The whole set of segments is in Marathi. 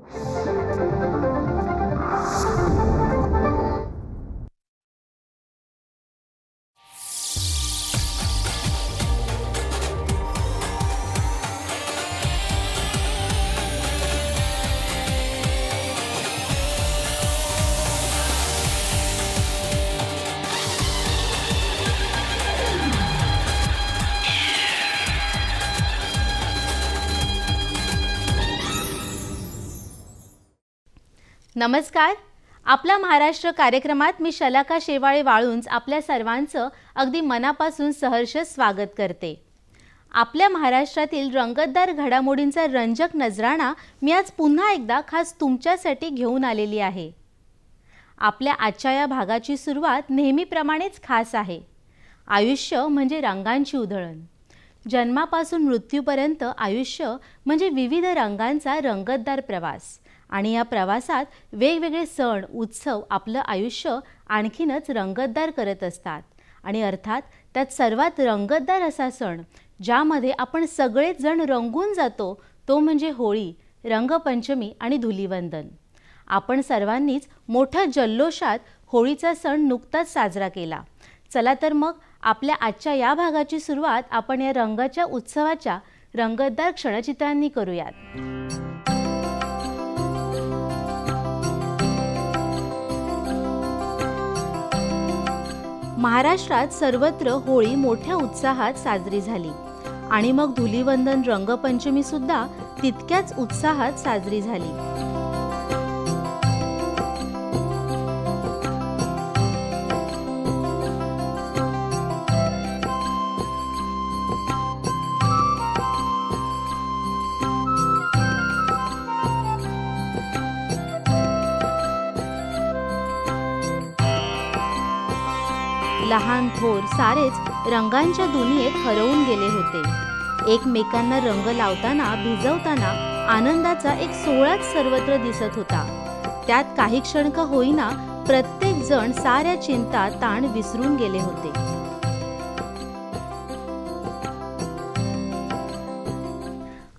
you नमस्कार. आपला महाराष्ट्र कार्यक्रमात मी शलाका शेवाळे वाळुंज आपल्या सर्वांचं अगदी मनापासून सहर्ष स्वागत करते. आपल्या महाराष्ट्रातील रंगतदार घडामोडींचा रंजक नजराणा मी आज पुन्हा एकदा खास तुमच्यासाठी घेऊन आलेली आहे. आपल्या आजच्या या भागाची सुरुवात नेहमीप्रमाणेच खास आहे. आयुष्य म्हणजे रंगांची उधळण. जन्मापासून मृत्यूपर्यंत आयुष्य म्हणजे विविध रंगांचा रंगतदार प्रवास. आणि या प्रवासात वेगवेगळे सण उत्सव आपलं आयुष्य आणखीनच रंगतदार करत असतात. आणि अर्थात त्यात सर्वात रंगतदार असा सण ज्यामध्ये आपण सगळेच जण रंगून जातो तो म्हणजे होळी रंगपंचमी आणि धुलीवंदन. आपण सर्वांनीच मोठ्या जल्लोषात होळीचा सण नुकताच साजरा केला. चला तर मग आपल्या आजच्या या भागाची सुरुवात आपण या रंगाच्या उत्सवाच्या रंगतदार क्षणचित्रांनी करूयात. महाराष्ट्रात सर्वत्र होळी मोठ्या उत्साहात साजरी झाली. आणि मग धुलीवंदन रंगपंचमी सुद्धा तितक्याच उत्साहात साजरी झाली. लहान थोर सारेच रंगांच्या दुनियेत हरवून गेले होते. एकमेकांना रंग लावताना भिजवताना आनंदाचा एक सोहळाच सर्वत्र दिसत होता. त्यात काही क्षण का होईना प्रत्येक जण साऱ्या चिंता ताण विसरून गेले होते.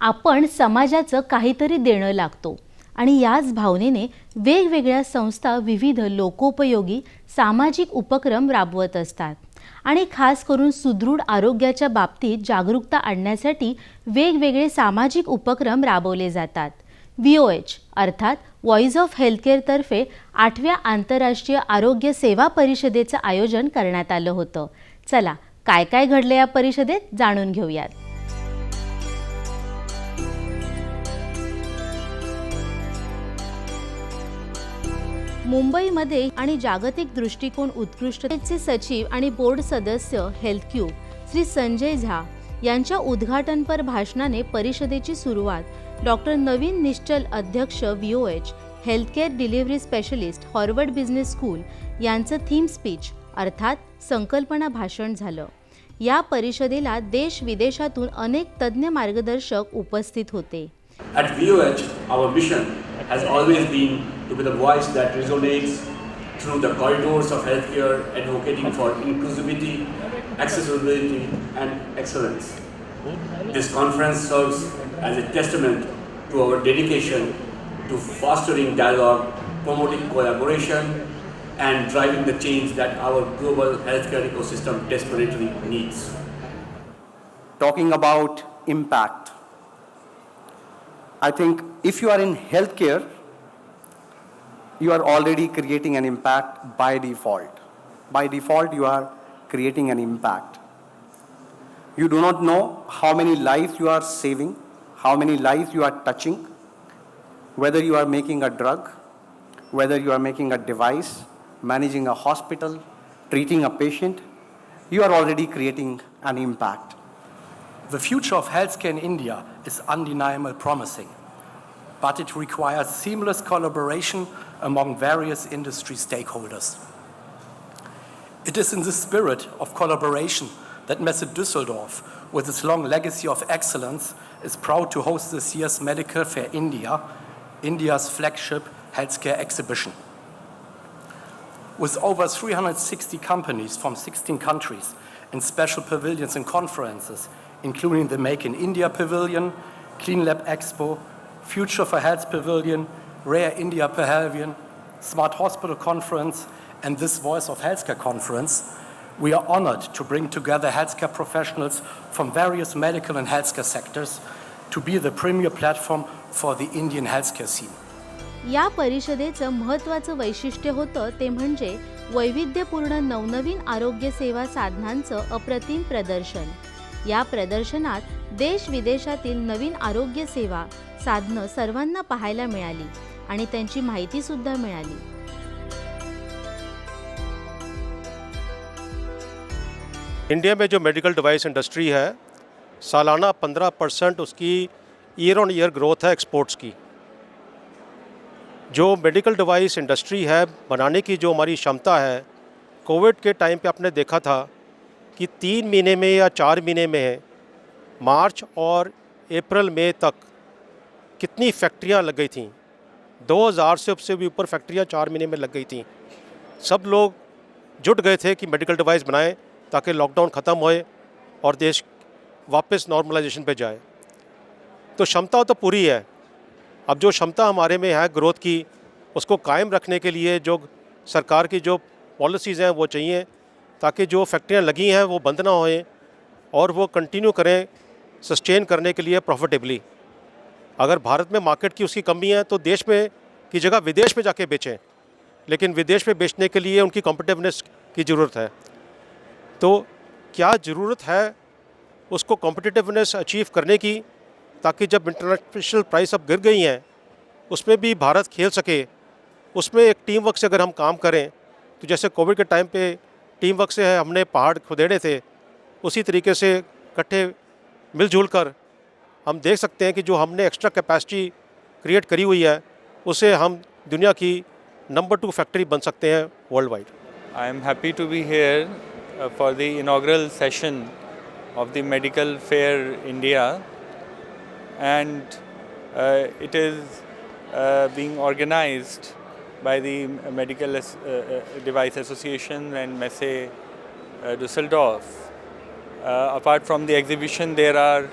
आपण समाजाचं काहीतरी देणं लागतो. आणि याच भावनेने वेगवेगळ्या संस्था विविध लोकोपयोगी सामाजिक उपक्रम राबवत असतात. आणि खास करून सुदृढ आरोग्याच्या बाबतीत जागरूकता आणण्यासाठी वेगवेगळे सामाजिक उपक्रम राबवले जातात. व्ही ओ एच अर्थात व्हॉइस ऑफ हेल्थकेअरतर्फे आठव्या आंतरराष्ट्रीय आरोग्य सेवा परिषदेचं आयोजन करण्यात आलं होतं. चला काय काय घडलं या परिषदेत जाणून घेऊयात. मुंबईमध्ये आणि जागतिक दृष्टिकोन उत्कृष्टतेचे सचिव आणि बोर्ड सदस्य हेल्थ क्यू. श्री संजय झा यांच्या उद्घाटनपर भाषणाने परिषदेची सुरुवात डॉक्टर नवीन निश्चल अध्यक्ष V O H healthcare delivery specialist Harvard business school यांचं थीम स्पीच अर्थात संकल्पना भाषण झालं. या परिषदेला देश विदेशातून अनेक तज्ज्ञ मार्गदर्शक उपस्थित होते. At VOH, our mission has always been to be the voice that resonates through the corridors of healthcare, advocating for inclusivity, accessibility, and excellence. This conference serves as a testament to our dedication to fostering dialogue, promoting collaboration, and driving the change that our global healthcare ecosystem desperately needs. talking about impact. I think if you are in healthcare, you are already creating an impact by default. By default, you are creating an impact. You do not know how many lives you are saving, how many lives you are touching, whether you are making a drug, whether you are making a device, managing a hospital, treating a patient, you are already creating an impact. The future of healthcare in India is undeniably promising, but it requires seamless collaboration among various industry stakeholders. It is in the spirit of collaboration that Messe Düsseldorf, with its long legacy of excellence, is proud to host this year's Medical Fair India, India's flagship healthcare exhibition. With over 360 companies from 16 countries in special pavilions and conferences, including the Make in India Pavilion, Clean Lab Expo, Future for Health Pavilion, Rare India Pavilion, Smart Hospital Conference, and this Voice of Healthcare Conference, we are honored to bring together healthcare professionals from various medical and healthcare sectors to be the premier platform for the Indian healthcare scene. या परिषदेचं महत्त्वाचं वैशिष्ट्य होतं ते म्हणजे वैविध्यपूर्ण नवनवीन आरोग्य सेवा साधनांचं अप्रतिम प्रदर्शन या प्रदर्शनात देश विदेशातील नवीन आरोग्यसेवा साधनं सर्वांना पाहायला मिळाली आणि त्यांची मिळाली. इंडिया में जो मेडिकल डिवाइस इंडस्ट्री है, सालाना 15 परसेंट उसकी ईयर ऑन ईयर ग्रोथ है एक्सपोर्ट्स की। जो मेडिकल डिवाइस इंडस्ट्री है, बनाने की जो हमारी क्षमता है, कोविड के टाइम पे आपने देखा था कि तीन महीने में या चार महीने में मार्च और अप्रैल, मई तक कितनी फैक्ट्रियाँ लग गई थीं? 2000 से से भी ऊपर फैक्ट्रियाँ चार महीने में लग गई थी। सब लोग जुट गए थे कि मेडिकल डिवाइस बनाएँ ताकि लॉकडाउन ख़त्म होए और देश वापस नॉर्मलाइजेशन पे जाए। तो क्षमता तो पूरी है। अब जो क्षमता हमारे में है ग्रोथ की, उसको कायम रखने के लिए जो सरकार की जो पॉलिसीज़ हैं वो चाहिए ताकि जो फैक्ट्रियाँ लगी हैं वो बंद ना होएँ और वो कंटिन्यू करें। सस्टेन करने के लिए प्रॉफिटेबली अगर भारत में मार्केट की उसकी कमी है तो देश में की जगह विदेश में जाके बेचें। लेकिन विदेश में बेचने के लिए उनकी कॉम्पिटिवनेस की ज़रूरत है। तो क्या ज़रूरत है उसको कॉम्पिटिटिवनेस अचीव करने की, ताकि जब इंटरनेशनल प्राइस अब गिर गई हैं, उसमें भी भारत खेल सके। उसमें एक टीम वर्क से अगर हम काम करें तो जैसे कोविड के टाइम पे टीम वर्क से हमने पहाड़ खुदेड़े थे, उसी तरीके से इकट्ठे मिलजुल कर हम देख सकते हैं कि जो हमने एक्स्ट्रा कैपेसिटी क्रिएट करी हुई है, उसे हम दुनिया की नंबर टू फैक्ट्री बन सकते हैं world wide I am happy to be here for the inaugural session of the medical fair India and it is being organize by the Medical Device Association and Messe Dusseldorf. Uh, apart from the exhibition, there are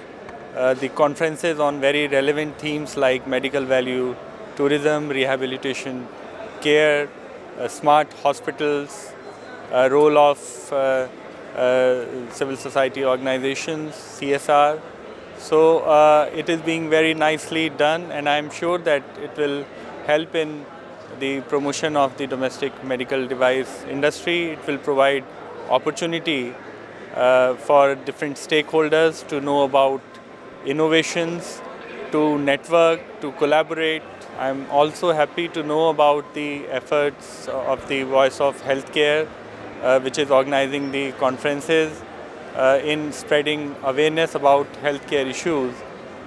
uh, the conferences on very relevant themes like medical value, tourism, rehabilitation, care, uh, smart hospitals, role of civil society organizations, CSR. So uh, it is being very nicely done, and I am sure that it will help in the promotion of the domestic medical device industry. It will provide opportunity uh, for different stakeholders to know about innovations, to network, to collaborate. I'm also happy to know about the efforts of the Voice of Healthcare, uh, which is organizing the conferences uh, in spreading awareness about healthcare issues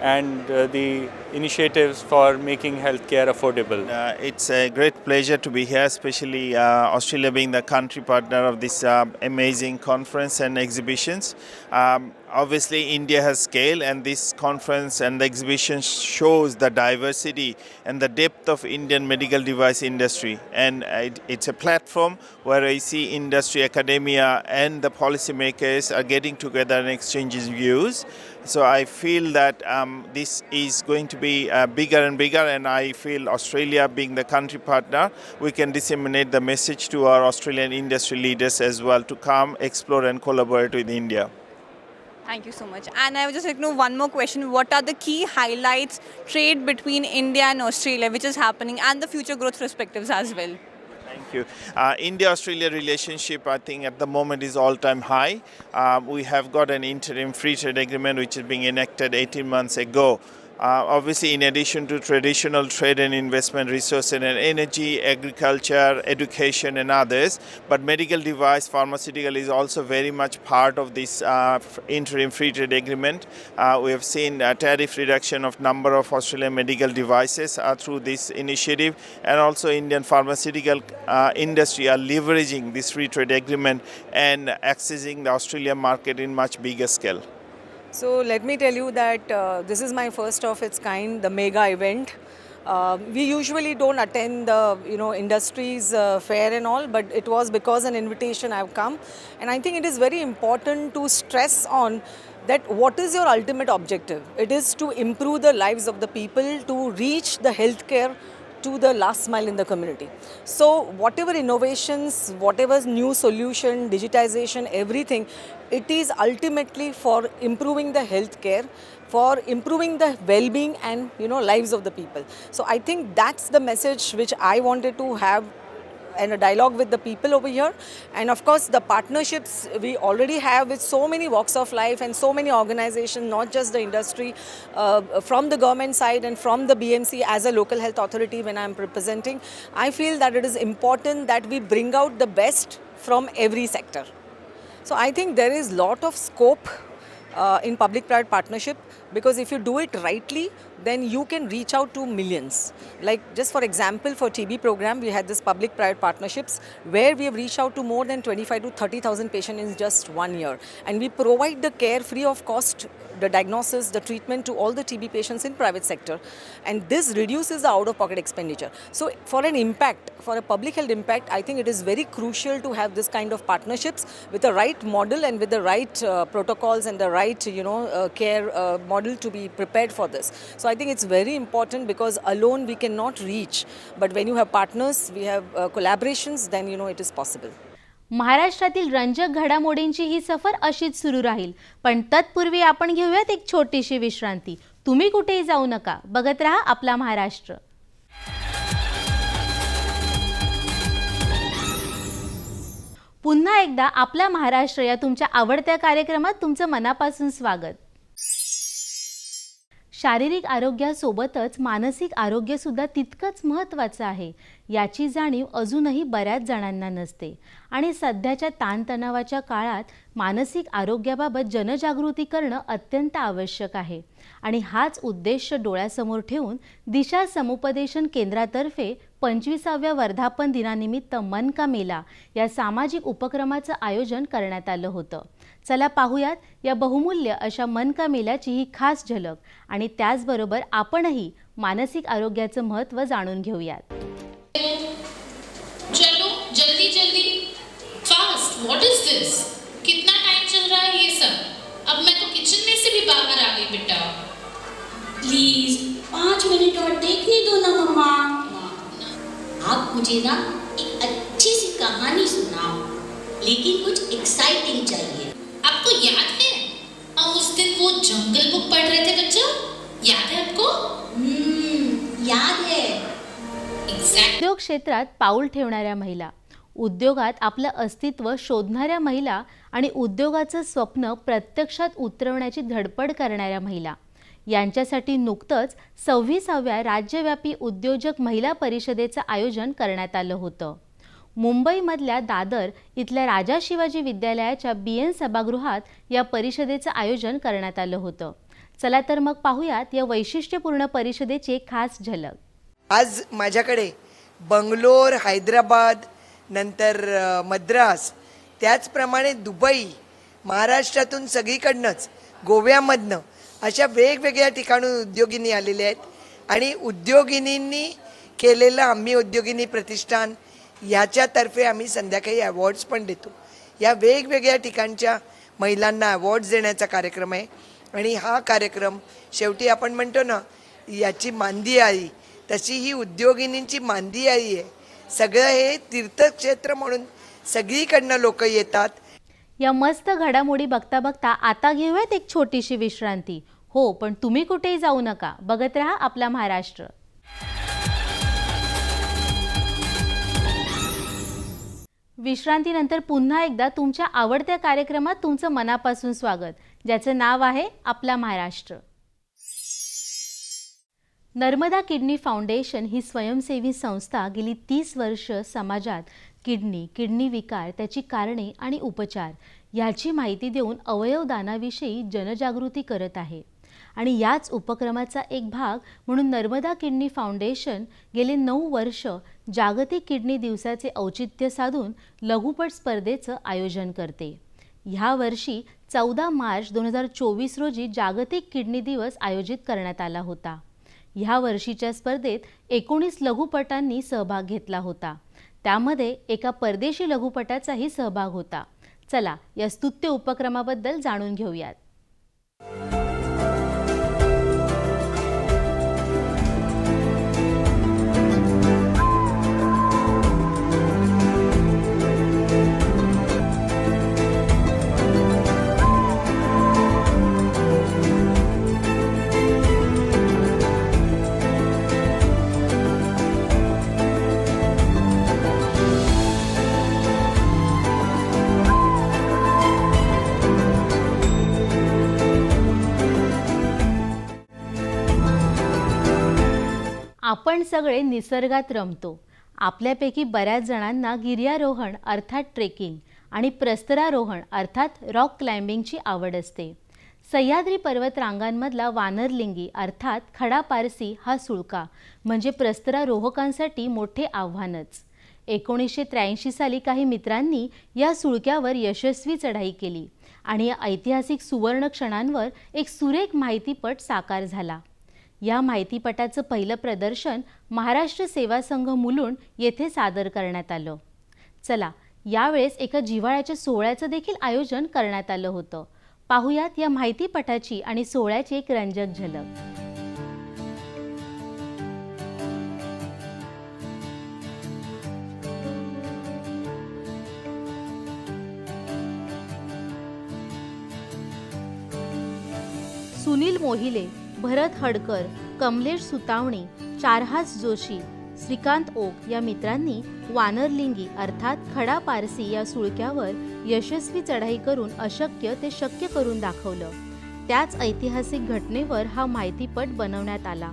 and uh, the initiatives for making healthcare affordable. Uh, it's a great pleasure to be here, especially uh, Australia being the country partner of this uh, amazing conference and exhibitions. Um, obviously, India has scale, and this conference and the exhibition shows the diversity and the depth of Indian medical device industry. And it, it's a platform where I see industry, academia, and the policymakers are getting together and exchanging views. So I feel that um, this is going to be uh, bigger and bigger, and I feel Australia, being the country partner, we can disseminate the message to our Australian industry leaders as well to come, explore, and collaborate with India. Thank you so much. And I would just like to know one more question. What are the key highlights, trade between India and Australia, which is happening, and the future growth perspectives as well? Thank you. Uh, India-Australia relationship, I think, at the moment is all-time high. Um, we have got an interim free trade agreement which is being enacted 18 months ago. Uh, obviously, in addition to traditional trade and investment, resource and energy, agriculture, education, and others, but medical device, pharmaceutical is also very much part of this uh, interim free trade agreement. Uh, we have seen a tariff reduction of number of Australian medical devices through this initiative, and also Indian pharmaceutical industry are leveraging this free trade agreement and accessing the Australian market in much bigger scale. So let me tell you that uh, this is my first of its kind, the mega event. Uh, we usually don't attend the you know industries uh, fair and all, but it was because an invitation I've come, and I think it is very important to stress on that what is your ultimate objective? It is to improve the lives of the people, to reach the healthcare to the last mile in the community. So, whatever innovations, whatever new solution, digitization, everything, it is ultimately for improving the healthcare, for improving the well-being and you know lives of the people. So, I think that's the message which I wanted to have and a dialogue with the people over here. And of course the partnerships we already have with so many walks of life and so many organizations not just the industry uh, from the government side and from the bmc as a local health authority when i'm representing. I feel that it is important that we bring out the best from every sector. So I think there is lot of scope uh, in public-private partnership because if you do it rightly, then you can reach out to millions. Like just for example, for TB program, we had this public-private partnerships where we have reached out to more than 25 to 30,000 patients in just one year, and we provide the care free of cost the diagnosis, the treatment to all the TB patients in private sector, and this reduces the out-of-pocket expenditure. So, for an impact, for a public health impact, I think it is very crucial to have this kind of partnerships with the right model and with the right uh, protocols and the right, you know, uh, care uh, model model to be prepared for this. So, I think it's very important because alone we cannot reach, but when you have partners, we have uh, collaborations, then you know it is possible. महाराष्ट्रातील रंजक घडामोडींची ही सफर अशीच सुरू राहील पण तत्पूर्वी आपण घेऊयात एक छोटीशी विश्रांती तुम्ही कुठेही जाऊ नका बघत राहा आपला महाराष्ट्र पुन्हा एकदा आपला महाराष्ट्र या तुमच्या आवडत्या कार्यक्रमात तुमचं मनापासून स्वागत शारीरिक आरोग्यासोबतच मानसिक आरोग्यसुद्धा तितकंच महत्त्वाचं आहे याची जाणीव अजूनही बऱ्याच जणांना नसते. आणि सध्याच्या ताणतणावाच्या काळात मानसिक आरोग्याबाबत जनजागृती करणं अत्यंत आवश्यक आहे. आणि हाच उद्देश डोळ्यासमोर ठेवून दिशा समुपदेशन केंद्रातर्फे पंचवीसाव्या वर्धापन दिनानिमित्त मन का मेला या सामाजिक उपक्रमाचं आयोजन करण्यात आलं होतं. चला पाहूयात या बहुमूल्य अशा मन का मेल्याची ही खास झलक. आणि त्याचबरोबर आपणही मानसिक आरोग्याचं महत्त्व जाणून घेऊयात. चलो जल्दी जल्दी. फास्ट व्हाट इज दिस कितना टाइम चल रहा है ये सब? अब मैं तो किचन में से भी बाहर आ गई बेटा। प्लीज पाँच मिनट और देखने दो ना मम्मा। आप मुझे ना एक अच्छी सी कहानी सुनाओ लेकिन कुछ एक्साइटिंग चाहिए। आपको याद है? हम उस दिन वो जंगल बुक पढ़ रहे थे बच्चा? याद है आपको? हम्म याद है। उद्योग क्षेत्रात पाऊल ठेवणाऱ्या महिला उद्योगात आपलं अस्तित्व शोधणाऱ्या महिला आणि उद्योगाचं स्वप्न प्रत्यक्षात उतरवण्याची धडपड करणाऱ्या महिला यांच्यासाठी नुकतंच सव्वीसाव्या राज्यव्यापी उद्योजक महिला परिषदेचं आयोजन करण्यात आलं होतं. मुंबईमधल्या दादर इथल्या राजा शिवाजी विद्यालयाच्या बी एन सभागृहात या परिषदेचं आयोजन करण्यात आलं होतं. चला तर मग पाहूयात या वैशिष्ट्यपूर्ण परिषदेची एक खास झलक. आज माझ्याकडे बंगलोर हैदराबाद नंतर मद्रास त्याचप्रमाणे दुबई महाराष्ट्रातून सगळीकडनंच गोव्यामधनं अशा वेगवेगळ्या ठिकाणून उद्योगिनी आलेल्या आहेत. आणि उद्योगिनींनी केलेलं आम्ही उद्योगिनी प्रतिष्ठान ह्याच्यातर्फे आम्ही संध्याकाळी अवॉर्ड्स पण देतो. या वेगवेगळ्या ठिकाणच्या महिलांना अवॉर्ड्स देण्याचा कार्यक्रम आहे. आणि हा कार्यक्रम शेवटी आपण म्हणतो ना याची मांदी आळी तशी ही उद्योगिनींची मांदी आळी आहे. सगळं हे तीर्थक्षेत्र म्हणून सगळीकडनं लोक येतात. या मस्त घडामोडी बघता बघता आता घेऊयात एक छोटीशी विश्रांती. हो पण तुम्ही कुठेही जाऊ नका. बघत राहा आपला महाराष्ट्र. विश्रांतीनंतर पुन्हा एकदा तुमच्या आवडत्या कार्यक्रमात तुमचं मनापासून स्वागत ज्याचं नाव आहे आपला महाराष्ट्र. नर्मदा किडनी फाउंडेशन ही स्वयंसेवी संस्था गेली तीस वर्ष समाजात किडनी किडनी विकार त्याची कारणे आणि उपचार ह्याची माहिती देऊन अवयवदानाविषयी जनजागृती करत आहे. आणि याच उपक्रमाचा एक भाग म्हणून नर्मदा किडनी फाउंडेशन गेले नऊ वर्ष जागतिक किडनी दिवसाचे औचित्य साधून लघुपट स्पर्धेचं आयोजन करते. ह्या वर्षी चौदा मार्च दोन हजार चोवीस रोजी जागतिक किडनी दिवस आयोजित करण्यात आला होता. ह्या वर्षीच्या स्पर्धेत एकोणीस लघुपटांनी सहभाग घेतला होता. त्यामध्ये एका परदेशी लघुपटाचाही सहभाग होता. चला या स्तुत्य उपक्रमाबद्दल जाणून घेऊयात. आपण सगळे निसर्गात रमतो. आपल्यापैकी बऱ्याच जणांना गिर्यारोहण अर्थात ट्रेकिंग आणि प्रस्तरारोहण अर्थात रॉक क्लाइम्बिंगची आवड असते. सह्याद्री पर्वत रांगांमधला वानरलिंगी अर्थात खडा पारसी हा सुळका म्हणजे प्रस्तरारोहकांसाठी मोठे आव्हानच. एकोणीसशे त्र्याऐंशी साली काही मित्रांनी या सुळक्यावर यशस्वी चढाई केली आणि या ऐतिहासिक सुवर्ण क्षणांवर एक सुरेख माहितीपट साकार झाला. या माहितीपटाचं पहिलं प्रदर्शन महाराष्ट्र सेवा संघ मुलुंड येथे सादर करण्यात आलं. चला यावेळेस एका जिव्हाळ्याच्या सोहळ्याचं देखील आयोजन करण्यात आलं होतं. पाहुयात या माहितीपटाची आणि सोहळ्याची एक रंजक झलक. सुनील मोहिले भरत हडकर कमलेश सुतावणे चारहास जोशी श्रीकांत ओक या मित्रांनी वानरलिंगी अर्थात खडा पारसी या सुळक्यावर यशस्वी चढाई करून अशक्य ते शक्य करून दाखवलं. त्याच ऐतिहासिक घटनेवर हा माहितीपट बनवण्यात आला.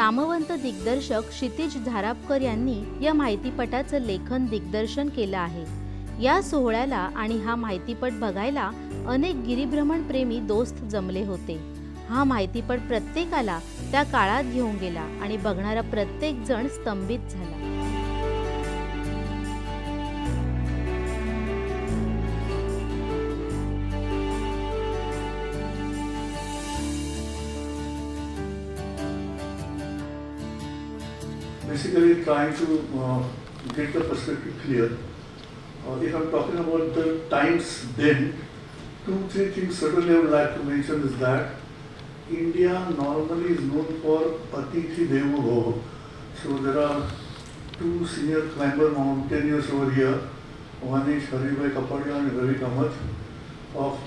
नामवंत दिग्दर्शक क्षितिज धारापकर यांनी या माहितीपटाचं लेखन दिग्दर्शन केलं आहे. या सोहळ्याला आणि हा माहितीपट बघायला अनेक गिरिभ्रमण प्रेमी दोस्त जमले होते. हा माहितीपट प्रत्येकाला त्या काळात घेऊन गेला आणि बघणारा प्रत्येक जण स्तंभित झाला. Basically trying to uh, get the perspective clear. Uh, if I'm talking about the times then, two, three things certainly I would like to mention is that India normally is known for Atithi Devo Bhava. So there are two senior climber mountaineers over here. One is Haribhai Kapadia and Ravi Kamath of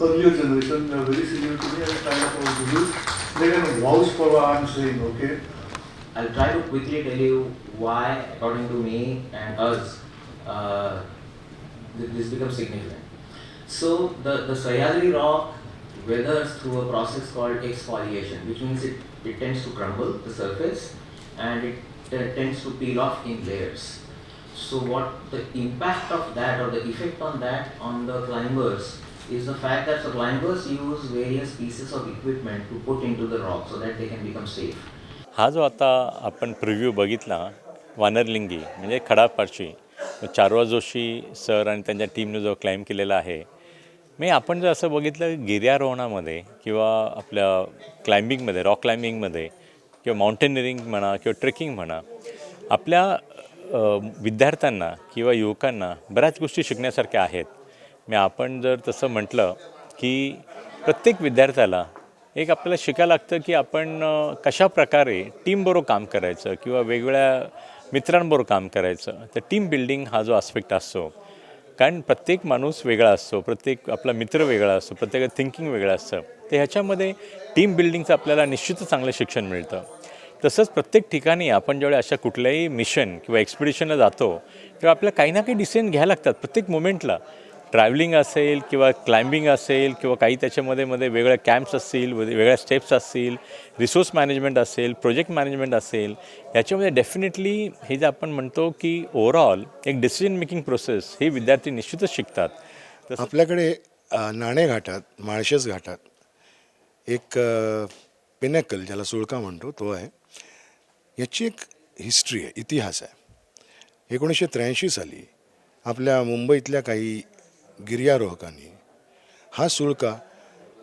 earlier generation. They are very senior to me and kind of our. They can vouch for what I'm saying, okay? I'll try to quickly tell you why, according to me and us, uh, this becomes significant. So the, the Sahyadri rock weathers through a process called exfoliation, which means it, it tends to crumble, the surface, and it t- tends to peel off in layers. So what the impact of that or the effect on that on the climbers is the fact that the climbers use various pieces of equipment to put into the rock so that they can become safe. हा जो आता आपण प्रिव्ह्यू बघितला वानरलिंगी म्हणजे खडापारशी चारवा जोशी सर आणि त्यांच्या टीमने जो क्लाइम केलेला आहे. मी आपण जर असं बघितलं गिर्यारोहणामध्ये किंवा आपल्या क्लाइम्बिंगमध्ये रॉक क्लाइम्बिंगमध्ये किंवा माउंटेनिअरिंग म्हणा किंवा ट्रेकिंग म्हणा आपल्या विद्यार्थ्यांना किंवा युवकांना बऱ्याच गोष्टी शिकण्यासारख्या आहेत. मी आपण जर तसं म्हटलं की प्रत्येक विद्यार्थ्याला एक आपल्याला शिकायला लागतं की आपण कशा प्रकारे टीमबरोबर काम करायचं किंवा वेगवेगळ्या मित्रांबरोबर काम करायचं. तर टीम बिल्डिंग हा जो आस्पेक्ट असतो कारण प्रत्येक माणूस वेगळा असतो प्रत्येक आपला मित्र वेगळा असतो प्रत्येकाचं थिंकिंग वेगळं असतं. तर ह्याच्यामध्ये टीम बिल्डिंगचं आपल्याला निश्चितच चांगलं शिक्षण मिळतं. तसंच प्रत्येक ठिकाणी आपण ज्यावेळी अशा कुठल्याही मिशन किंवा एक्सपिडिशनला जातो तेव्हा आपल्याला काही ना काही डिसिजन घ्यायला लागतात प्रत्येक मोमेंटला ट्रॅव्हलिंग असेल किंवा क्लाइम्बिंग असेल किंवा काही त्याच्यामध्ये मध्ये वेगळ्या कॅम्प्स असतील वेगळ्या स्टेप्स असतील रिसोर्स मॅनेजमेंट असेल प्रोजेक्ट मॅनेजमेंट असेल याच्यामध्ये डेफिनेटली हे जे आपण म्हणतो की ओव्हरऑल एक डिसिजन मेकिंग प्रोसेस हे विद्यार्थी निश्चितच शिकतात. तसं आपल्याकडे नाणे घाटात माळशेज घाटात एक पिनॅकल ज्याला सुळका म्हणतो तो आहे. याची एक हिस्ट्री आहे इतिहास आहे. एकोणीसशे त्र्याऐंशी साली आपल्या मुंबईतल्या काही गिर्यारोहकांनी. हा सुळका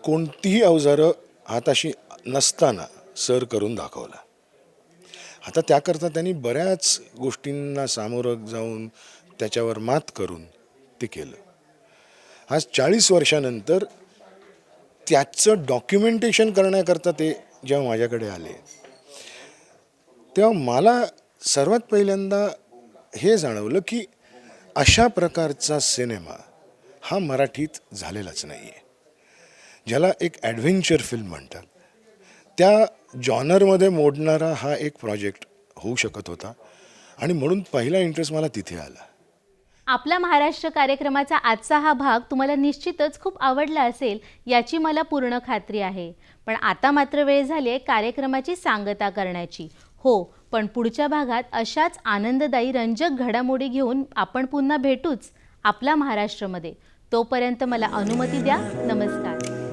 कोणतीही अवजारं हाताशी नसताना सर करून दाखवला. आता त्याकरता त्यांनी बऱ्याच गोष्टींना सामोरं जाऊन त्याच्यावर मात करून ते केलं. आज चाळीस वर्षानंतर त्याचं डॉक्युमेंटेशन करण्याकरता ते जेव्हा माझ्याकडे आले तेव्हा मला सर्वात पहिल्यांदा हे जाणवलं की अशा प्रकारचा सिनेमा हा मराठीत झालेलाच नाही आहे ज्याला एक ॲडव्हेंचर फिल्म म्हणतात. त्या जॉनरमध्ये मोडणारा हा एक प्रोजेक्ट होऊ शकत होता. आणि म्हणून पहिला इंटरेस्ट मला तिथे आला. आपला महाराष्ट्र कार्यक्रमाचा आजचा हा भाग तुम्हाला निश्चितच खूप आवडला असेल याची मला पूर्ण खात्री आहे. पण आता मात्र वेळ झाली आहे कार्यक्रमाची सांगता करण्याची. हो पण पुढच्या भागात अशाच आनंददायी रंजक घडामोडी घेऊन आपण पुन्हा भेटूच आपला महाराष्ट्रमध्ये. तोपर्यंत मला अनुमती द्या. नमस्कार.